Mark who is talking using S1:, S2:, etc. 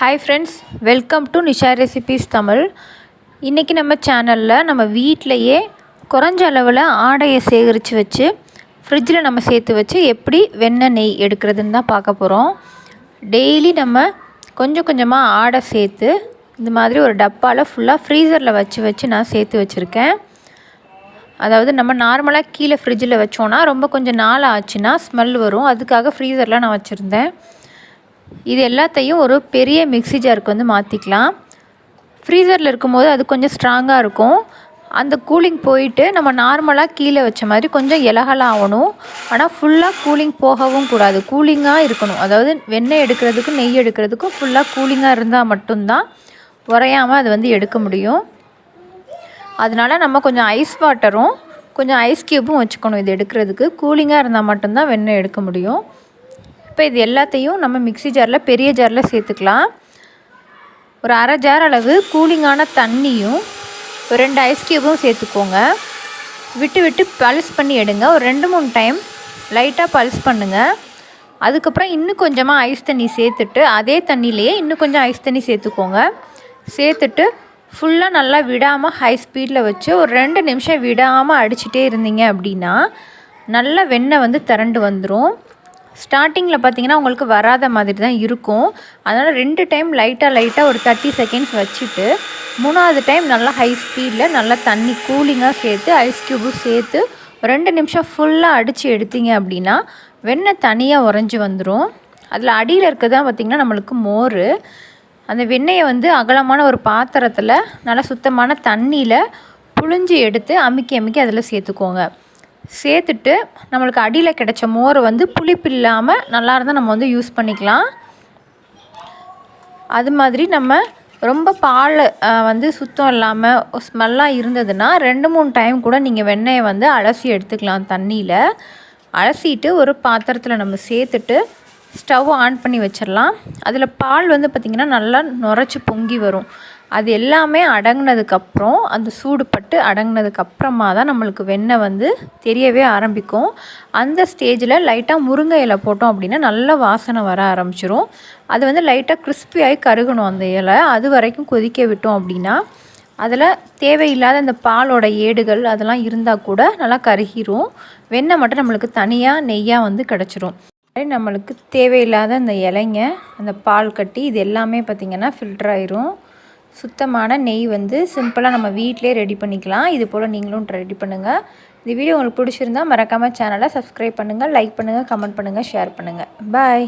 S1: Hi friends welcome to Nisha recipes Tamil இன்றைக்கி நம்ம சேனலில் நம்ம வீட்டிலையே குறைஞ்ச அளவில் ஆடையை சேகரித்து வச்சு ஃப்ரிட்ஜில் நம்ம சேர்த்து வச்சு எப்படி வெண்ணெய் நெய் எடுக்கிறதுன்னு தான் பார்க்க போகிறோம் டெய்லி நம்ம கொஞ்சம் கொஞ்சமாக ஆடை சேர்த்து இந்த மாதிரி ஒரு டப்பாவில் ஃபுல்லாக ஃப்ரீசரில் வச்சு வச்சு நான் சேர்த்து வச்சுருக்கேன். அதாவது நம்ம நார்மலாக கீழே ஃப்ரிட்ஜில் வச்சோன்னா ரொம்ப கொஞ்சம் நாள் ஆச்சுன்னா ஸ்மெல் வரும். அதுக்காக ஃப்ரீசரில் நான் வச்சுருந்தேன். இது எல்லாத்தையும் ஒரு பெரிய மிக்சி ஜாருக்கு வந்து மாற்றிக்கலாம் ஃப்ரீசரில் இருக்கும்போது அது கொஞ்சம் ஸ்ட்ராங்காக இருக்கும். அந்த கூலிங் போயிட்டு நம்ம நார்மலாக கீழே வச்ச மாதிரி கொஞ்சம் இலகலாம் ஆகணும். ஆனால் ஃபுல்லாக கூலிங் போகவும் கூடாது. கூலிங்காக இருக்கணும். அதாவது வெண்ணெய் எடுக்கிறதுக்கும் நெய் எடுக்கிறதுக்கும் ஃபுல்லாக கூலிங்காக இருந்தால் மட்டும்தான் உறையாமல் அது வந்து எடுக்க முடியும். அதனால் நம்ம கொஞ்சம் ஐஸ் வாட்டரும் கொஞ்சம் ஐஸ் க்யூப்பும் வச்சுக்கணும் இது எடுக்கிறதுக்கு. கூலிங்காக இருந்தால் மட்டும்தான் வெண்ணெய் எடுக்க முடியும். இப்போ இது எல்லாத்தையும் நம்ம மிக்ஸி ஜாரில் பெரிய ஜாரில் சேர்த்துக்கலாம். ஒரு அரை ஜார் அளவு கூலிங்கான தண்ணியும் ஒரு ரெண்டு ஐஸ் க்யூபும் சேர்த்துக்கோங்க. விட்டு விட்டு பல்ஸ் பண்ணி எடுங்க. ஒரு ரெண்டு மூணு டைம் லைட்டாக பல்ஸ் பண்ணுங்கள் அதுக்கப்புறம் இன்னும் கொஞ்சமாக ஐஸ் தண்ணி சேர்த்துட்டு அதே தண்ணியிலையே இன்னும் கொஞ்சம் ஐஸ் தண்ணி சேர்த்துக்கோங்க. சேர்த்துட்டு ஃபுல்லாக நல்லா விடாமல் ஹை ஸ்பீடில் வச்சு ஒரு ரெண்டு நிமிஷம் விடாமல் அடிச்சுட்டே இருந்தீங்க அப்படின்னா நல்லா வெண்ணெய் வந்து திரண்டு வந்துடும் ஸ்டார்டிங்கில் பார்த்தீங்கன்னா உங்களுக்கு வராத மாதிரி தான் இருக்கும். அதனால் ரெண்டு டைம் லைட்டாக லைட்டாக ஒரு தேர்ட்டி செகண்ட்ஸ் வச்சுட்டு மூணாவது டைம் நல்லா ஹை ஸ்பீடில் நல்லா தண்ணி கூலிங்காக சேர்த்து ஐஸ் க்யூபும் சேர்த்து ரெண்டு நிமிஷம் ஃபுல்லாக அடித்து எடுத்தீங்க அப்படின்னா வெண்ணெய் தனியாக உறைஞ்சி வந்துடும் அதில் அடியில் இருக்கிறதா பார்த்திங்கன்னா நம்மளுக்கு மோர். அந்த வெண்ணெயை வந்து அகலமான ஒரு பாத்திரத்தில் நல்லா சுத்தமான தண்ணியில் புழிஞ்சி எடுத்து அமுக்கி அமுக்கி அதில் சேர்த்துக்கோங்க. சேர்த்துட்டு நம்மளுக்கு அடியில் கிடச்ச மோரை வந்து புளிப்பு இல்லாமல் நல்லா இருந்தால் நம்ம வந்து யூஸ் பண்ணிக்கலாம். அது மாதிரி நம்ம ரொம்ப பால் வந்து சுத்தம் இல்லாமல் ஸ்மெல்லாக இருந்ததுன்னா ரெண்டு மூணு டைம் கூட நீங்கள் வெண்ணெயை வந்து அலசி எடுத்துக்கலாம் தண்ணியில். அலசிட்டு ஒரு பாத்திரத்தில் நம்ம சேர்த்துட்டு ஸ்டவ் ஆன் பண்ணி வச்சிடலாம் அதில் பால் வந்து பார்த்திங்கன்னா நல்லா நுரைச்சி பொங்கி வரும். அது எல்லாமே அடங்கினதுக்கப்புறம் அந்த சூடுபட்டு அடங்கினதுக்கப்புறமா தான் நம்மளுக்கு வெண்ணெய் வந்து தெரியவே ஆரம்பிக்கும். அந்த ஸ்டேஜில் லைட்டாக முருங்கை இலை போட்டோம் அப்படின்னா நல்ல வாசனை வர ஆரம்பிச்சிரும். அது வந்து லைட்டாக கிறிஸ்பியாகி கருகணும் அந்த இலை. அது வரைக்கும் கொதிக்க விட்டோம் அப்படின்னா அதில் தேவையில்லாத அந்த பாலோட ஏடுகள் அதெல்லாம் இருந்தால் கூட நல்லா கருகிரும். வெண்ணெய் மட்டும் நம்மளுக்கு தனியாக நெய்யாக வந்து கிடச்சிரும். நம்மளுக்கு தேவையில்லாத அந்த இலைங்க அந்த பால் கட்டி இது எல்லாமே பார்த்திங்கன்னா ஃபில்டர் ஆயிரும். சுத்தமான நெய் வந்து சிம்பிளாக நம்ம வீட்டிலே ரெடி பண்ணிக்கலாம். இது போல் நீங்களும் ரெடி பண்ணுங்கள் இந்த வீடியோ உங்களுக்கு பிடிச்சிருந்தா மறக்காமல் சேனலை சப்ஸ்கிரைப் பண்ணுங்கள் லைக் பண்ணுங்கள் கமெண்ட் பண்ணுங்கள் ஷேர் பண்ணுங்கள் பாய்